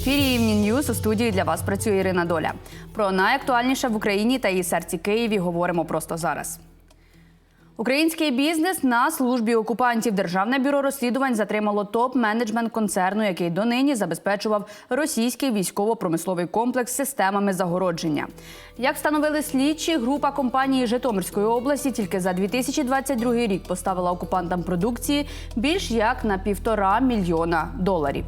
Ефірі Evening News у студії для вас працює Ірина Доля. Про найактуальніше в Україні та її серці Києві говоримо просто зараз. Український бізнес на службі окупантів Державне бюро розслідувань затримало топ-менеджмент концерну, який донині забезпечував російський військово-промисловий комплекс системами загородження. Як встановили слідчі, група компанії Житомирської області тільки за 2022 рік поставила окупантам продукції більш як на півтора мільйона доларів.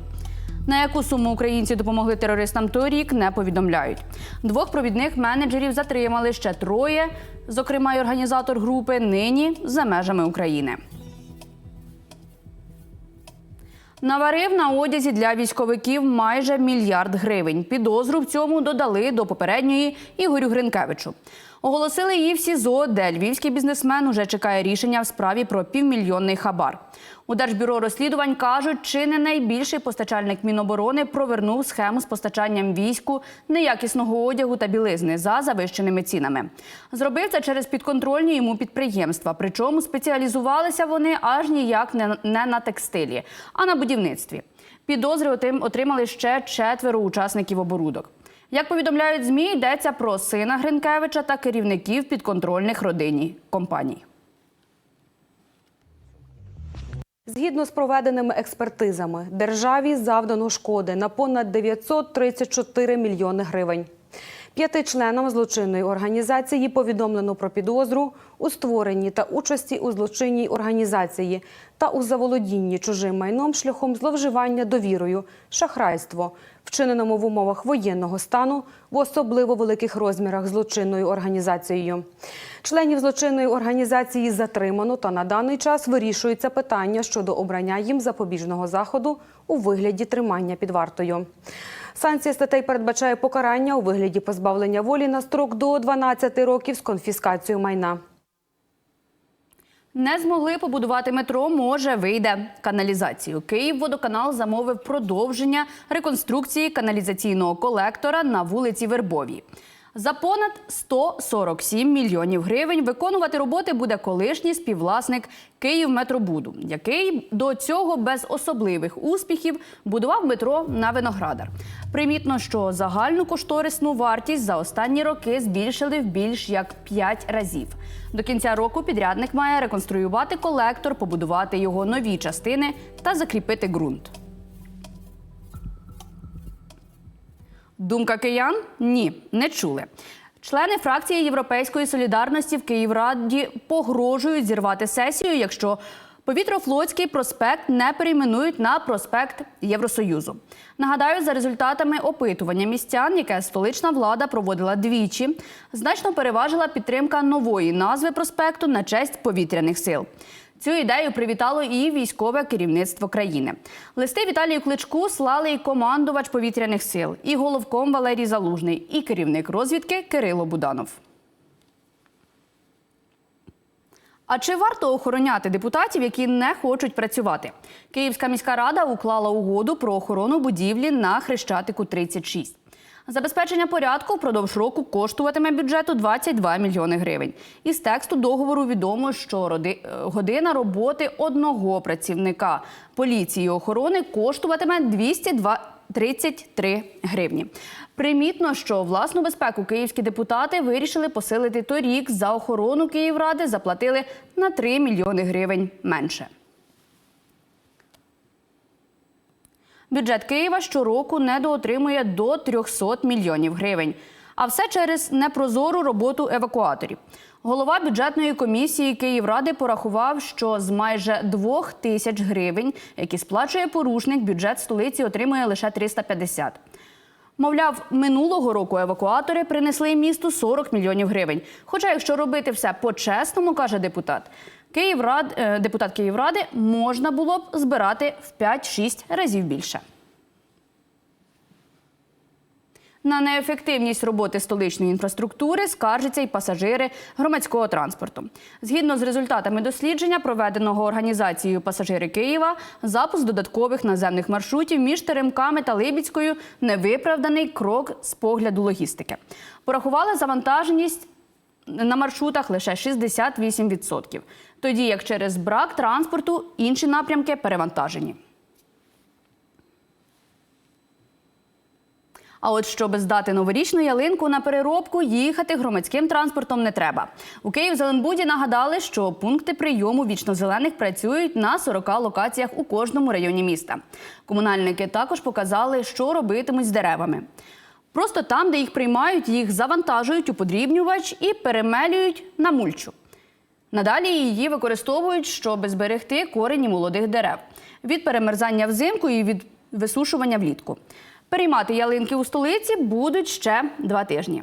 На яку суму українці допомогли терористам торік, не повідомляють. Двох провідних менеджерів затримали ще троє, зокрема й організатор групи, нині за межами України. Наварив на одязі для військовиків майже мільярд гривень. Підозру в цьому додали до попередньої Ігорю Гринкевичу. Оголосили її в СІЗО, де львівський бізнесмен уже чекає рішення в справі про півмільйонний хабар. У Держбюро розслідувань кажуть, чи не найбільший постачальник Міноборони провернув схему з постачанням війську неякісного одягу та білизни за завищеними цінами. Зробив це через підконтрольні йому підприємства. Причому спеціалізувалися вони аж ніяк не на текстилі, а на будівництві. Підозри отримали ще четверо учасників оборудок. Як повідомляють ЗМІ, йдеться про сина Гринкевича та керівників підконтрольних родині компаній. Згідно з проведеними експертизами, державі завдано шкоди на понад 934 мільйони гривень. П'яти членам злочинної організації повідомлено про підозру у створенні та участі у злочинній організації та у заволодінні чужим майном шляхом зловживання довірою, шахрайство, вчиненому в умовах воєнного стану в особливо великих розмірах злочинною організацією. Членів злочинної організації затримано та на даний час вирішується питання щодо обрання їм запобіжного заходу у вигляді тримання під вартою. Санкція статей передбачає покарання у вигляді позбавлення волі на строк до 12 років з конфіскацією майна. Не змогли побудувати метро, може вийде каналізацію. Київводоканал замовив продовження реконструкції каналізаційного колектора на вулиці Вербовій. За понад 147 мільйонів гривень виконувати роботи буде колишній співвласник Київметробуду, який до цього без особливих успіхів будував метро на Виноградар. Примітно, що загальну кошторисну вартість за останні роки збільшили в більш як 5 разів. До кінця року підрядник має реконструювати колектор, побудувати його нові частини та закріпити ґрунт. Думка киян? Ні, не чули. Члени фракції Європейської солідарності в Київраді погрожують зірвати сесію, якщо Повітрофлотський проспект не перейменують на проспект Євросоюзу. Нагадаю, за результатами опитування містян, яке столична влада проводила двічі, значно переважила підтримка нової назви проспекту на честь повітряних сил. Цю ідею привітало і військове керівництво країни. Листи Віталію Кличку слали і командувач повітряних сил, і головком Валерій Залужний, і керівник розвідки Кирило Буданов. А чи варто охороняти депутатів, які не хочуть працювати? Київська міська рада уклала угоду про охорону будівлі на Хрещатику 36. Забезпечення порядку впродовж року коштуватиме бюджету 22 мільйони гривень. Із тексту договору відомо, що е, година роботи одного працівника поліції і охорони коштуватиме 233 гривні. Примітно, що власну безпеку київські депутати вирішили посилити торік. За охорону Київради заплатили на 3 мільйони гривень менше. Бюджет Києва щороку недоотримує до 300 мільйонів гривень. А все через непрозору роботу евакуаторів. Голова бюджетної комісії Київради порахував, що з майже двох тисяч гривень, які сплачує порушник, бюджет столиці отримує лише 350. Мовляв, минулого року евакуатори принесли місту 40 мільйонів гривень. Хоча, якщо робити все по-чесному, каже депутат, Київрад, е, депутат Київради, можна було б збирати в 5-6 разів більше. На неефективність роботи столичної інфраструктури скаржаться й пасажири громадського транспорту. Згідно з результатами дослідження, проведеного організацією Пасажири Києва, запуск додаткових наземних маршрутів між Теремками та Либідською невиправданий крок з погляду логістики. Порахували завантаженість на маршрутах лише 68%, тоді як через брак транспорту інші напрямки перевантажені. А от щоб здати новорічну ялинку на переробку, їхати громадським транспортом не треба. У Київ-Зеленбуді нагадали, що пункти прийому вічнозелених працюють на 40 локаціях у кожному районі міста. Комунальники також показали, що робитимуть з деревами. Просто там, де їх приймають, їх завантажують у подрібнювач і перемелюють на мульчу. Надалі її використовують, щоб зберегти корені молодих дерев від перемерзання взимку і від висушування влітку. Переймати ялинки у столиці будуть ще два тижні.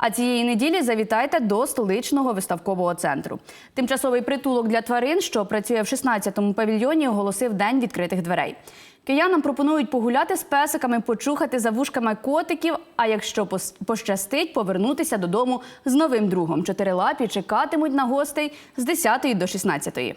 А цієї неділі завітайте до столичного виставкового центру. Тимчасовий притулок для тварин, що працює в 16-му павільйоні, оголосив день відкритих дверей. Киянам пропонують погуляти з песиками, почухати за вушками котиків. А якщо пощастить, повернутися додому з новим другом. Чотирилапі чекатимуть на гостей з 10 до 16.